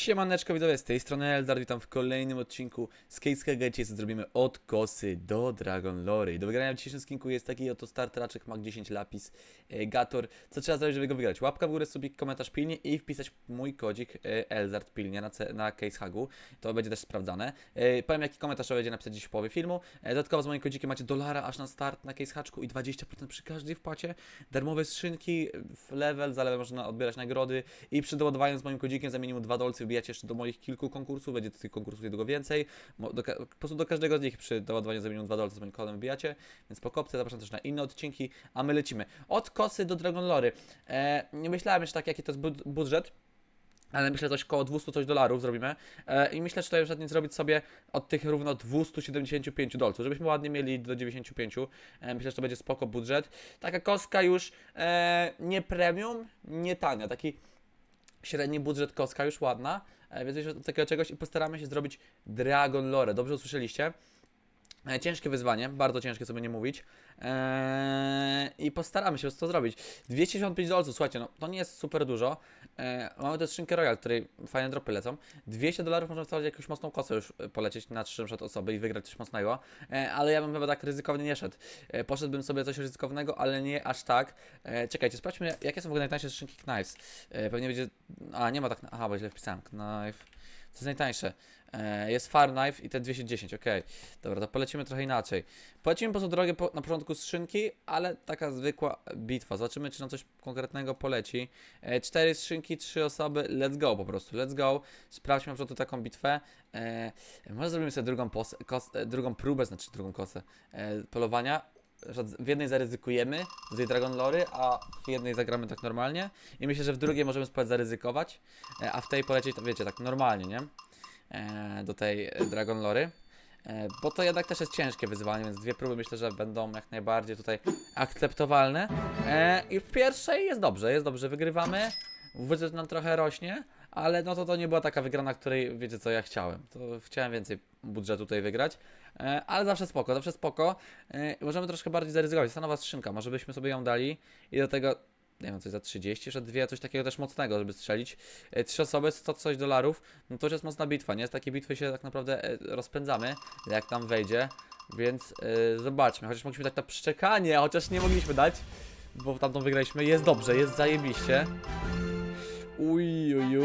Siemaneczko widzowie, z tej strony Eldar, witam w kolejnym odcinku z Case co zrobimy od kosy do Dragon Lore. I do wygrania w dzisiejszym skinku jest taki oto starteraczek Mag 10 Lapis e, Gator. Co trzeba zrobić, żeby go wygrać? Łapka w górę, subik, komentarz pilnie i wpisać mój kodzik e, pilnie na, ce- na Case Hagu. To będzie też sprawdzane. E, powiem jaki komentarz trzeba będzie napisać dziś w połowie filmu. E, dodatkowo z moim kodzikiem macie dolara aż na start na Case Haczku i 20% przy każdej wpłacie. Darmowe skrzynki w level, za level można odbierać nagrody i przy z moim kodzikiem za minimum 2 dolce wbijacie jeszcze do moich kilku konkursów, będzie tych konkursów niedługo więcej. Do, po prostu do każdego z nich przy doładowaniu za minimum 2 dolce z moim kodem wbijacie, więc po kopce zapraszam też na inne odcinki, a my lecimy. Od kosy do Dragon Lory. E, nie myślałem jeszcze tak, jaki to jest bud- budżet, ale myślę coś koło 200 coś dolarów zrobimy. E, I myślę, że tutaj ostatnio zrobić sobie od tych równo 275 dolców, żebyśmy ładnie mieli do 95. E, myślę, że to będzie spoko budżet. Taka kostka już e, nie premium, nie tania, taki średni budżet kostka już ładna, e, więc jeszcze takiego czegoś i postaramy się zrobić Dragon Lore. Dobrze usłyszeliście? E, Ciężkie wyzwanie, bardzo ciężkie, by nie mówić. Eee, I postaramy się to zrobić. 265 dolców, słuchajcie, no to nie jest super dużo. Eee, mamy też szynkę Royal, której fajne dropy lecą. 200 dolarów można wstawić jakąś mocną kosę już e, polecieć na 3 przed osoby i wygrać coś mocnego. Eee, ale ja bym chyba tak ryzykownie nie szedł. Eee, poszedłbym sobie coś ryzykownego, ale nie aż tak. Eee, czekajcie, sprawdźmy, jakie są w ogóle najtańsze skrzynki Knives. Eee, pewnie będzie. A, nie ma tak. Aha, bo źle wpisałem. Knife. Co jest najtańsze? Eee, jest Far Knife i te 210, okej. Dobra, to polecimy trochę inaczej. Polecimy po prostu drogę po, na początku skrzynki, ale taka zwykła bitwa. Zobaczymy, czy nam coś konkretnego poleci. E, cztery skrzynki, trzy osoby, let's go po prostu, let's go. Sprawdźmy na początku taką bitwę. E, może zrobimy sobie drugą, pos, kos, e, drugą próbę, znaczy drugą kosę e, polowania. W jednej zaryzykujemy z tej Dragon Lory, a w jednej zagramy tak normalnie. I myślę, że w drugiej możemy spróbować zaryzykować, e, a w tej polecieć, to wiecie, tak normalnie, nie? E, do tej e, Dragon Lory. E, Bo to jednak też jest ciężkie wyzwanie, więc dwie próby myślę, że będą jak najbardziej tutaj akceptowalne. E, I w pierwszej jest dobrze, jest dobrze, wygrywamy. Budżet nam trochę rośnie, ale no to to nie była taka wygrana, której wiecie co ja chciałem. To chciałem więcej budżetu tutaj wygrać, e, ale zawsze spoko, zawsze spoko. E, możemy troszkę bardziej zaryzykować. Jest ta nowa skrzynka, może byśmy sobie ją dali i do tego nie wiem, coś za 30, jeszcze dwie, coś takiego też mocnego, żeby strzelić. E, Trzy osoby, 100 coś dolarów, no to już jest mocna bitwa, nie? Z takiej bitwy się tak naprawdę rozpędzamy, jak tam wejdzie, więc zobaczmy. Chociaż mogliśmy dać na przeczekanie, chociaż nie mogliśmy dać, bo tamtą wygraliśmy. Jest dobrze, jest zajebiście. Uj, uj,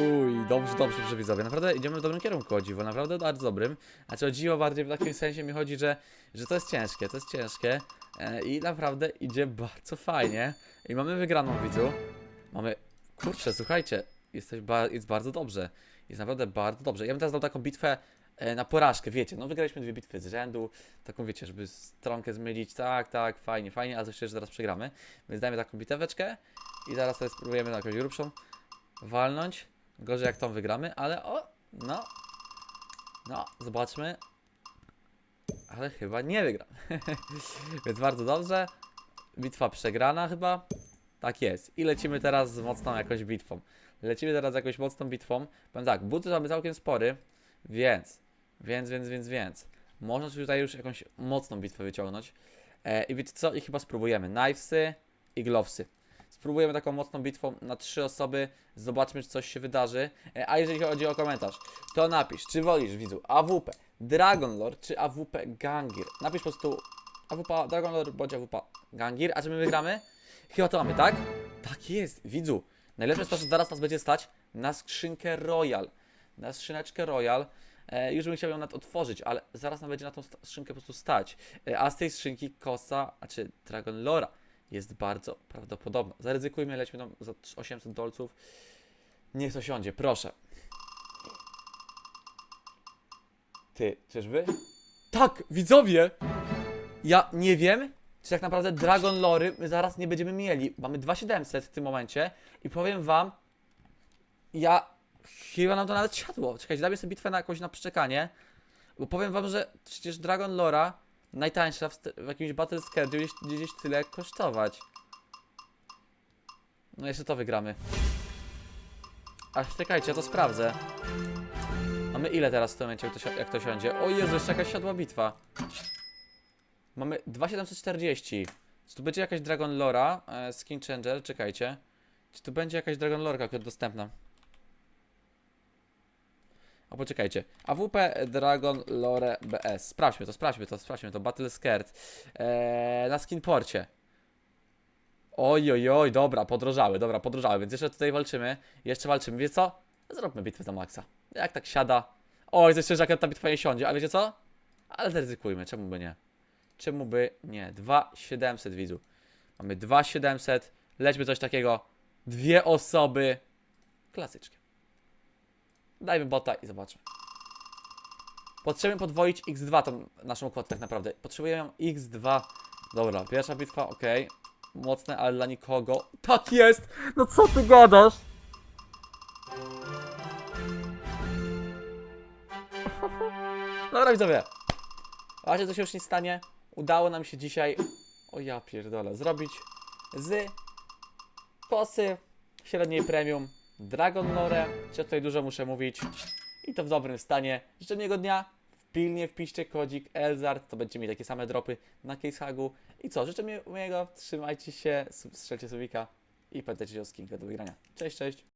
dobrze, dobrze, dobrze widzowie. Naprawdę idziemy w dobrym kierunku o dziwo, naprawdę bardzo dobrym. Znaczy o dziwo bardziej w takim sensie mi chodzi, że, że to jest ciężkie, to jest ciężkie e, i naprawdę idzie bardzo fajnie. I mamy wygraną widzu. Mamy, kurczę, słuchajcie, jesteś ba jest bardzo dobrze. Jest naprawdę bardzo dobrze. Ja bym teraz dał taką bitwę e, na porażkę, wiecie, no wygraliśmy dwie bitwy z rzędu, taką wiecie, żeby stronkę zmylić, tak, tak, fajnie, fajnie, ale myślę, że zaraz przegramy. Więc dajmy taką biteweczkę i zaraz sobie spróbujemy na jakąś grubszą walnąć. Gorzej jak tą wygramy, ale o, no, no, zobaczmy. Ale chyba nie wygram. Więc bardzo dobrze. Bitwa przegrana chyba. Tak jest. I lecimy teraz z mocną jakąś bitwą. Lecimy teraz z jakąś mocną bitwą. Powiem tak, buty mamy całkiem spory, więc, więc, więc, więc, więc. Można tutaj już jakąś mocną bitwę wyciągnąć. E, I wiecie co? I chyba spróbujemy. Knivesy i glovesy. Spróbujemy taką mocną bitwą na trzy osoby. Zobaczmy, czy coś się wydarzy. E, a jeżeli chodzi o komentarz, to napisz, czy wolisz, widzu, AWP Dragon Lord, czy AWP Gangir. Napisz po prostu AWP Dragon Lord bądź AWP Gangir. A czy my wygramy? Chyba to mamy, tak? Tak jest, widzu. Najlepsze jest to, że zaraz nas będzie stać na skrzynkę Royal. Na skrzyneczkę Royal. E, już bym chciał ją otworzyć, ale zaraz nam będzie na tą skrzynkę po prostu stać. E, a z tej skrzynki Kosa, a czy Dragon Lora jest bardzo prawdopodobna. Zaryzykujmy, lećmy tam za 800 dolców. Niech to siądzie, proszę. Ty, czyżby? Tak, widzowie! Ja nie wiem, czy tak naprawdę Dragon Lory my zaraz nie będziemy mieli. Mamy 2700 w tym momencie i powiem wam, ja chyba nam to nawet siadło. Czekajcie, damy sobie bitwę na jakąś na przeczekanie, bo powiem wam, że przecież Dragon Lora najtańsza w, w jakimś Battle Schedule gdzieś, gdzieś tyle kosztować. No jeszcze to wygramy. Aż czekajcie, ja to sprawdzę. Mamy ile teraz w tym momencie, jak to, jak to siądzie? O Jezu, jeszcze jakaś siadła bitwa. Mamy 2740. Czy tu będzie jakaś Dragon Lora, e, Skin Changer? Czekajcie. Czy tu będzie jakaś Dragon Lorka dostępna? A poczekajcie. AWP Dragon Lore BS. Sprawdźmy to, sprawdźmy to, sprawdźmy to. Battle Skirt. Eee, na skinporcie. Oj, oj, oj, dobra, podrożały, dobra, podrożały, więc jeszcze tutaj walczymy. Jeszcze walczymy. Wiecie co? Zróbmy bitwę za maksa. Jak tak siada. Oj, ze szczerze, jak ta bitwa nie siądzie, ale wiecie co? Ale zaryzykujmy, czemu by nie? Czemu by nie? 2700 widzów. Mamy 2700. Lećmy coś takiego. Dwie osoby. Klasycznie. Dajmy bota i zobaczmy. Potrzebujemy podwoić x2 tą naszą kwotę tak naprawdę. Potrzebujemy x2. Dobra, pierwsza bitwa, ok. Mocne, ale dla nikogo. Tak jest! No co ty gadasz? Dobra widzowie. Zobaczcie co się już nie stanie. Udało nam się dzisiaj, o ja pierdolę, zrobić z kosy średniej premium Dragon Lore. Czy tutaj dużo muszę mówić. I to w dobrym stanie. Życzę miłego dnia. Pilnie wpiszcie kodzik Elzard, to będziecie mieli takie same dropy na casehagu. I co, życzę mi- miłego, trzymajcie się, strzelcie subika i pamiętajcie o skinkę do wygrania. Cześć, cześć.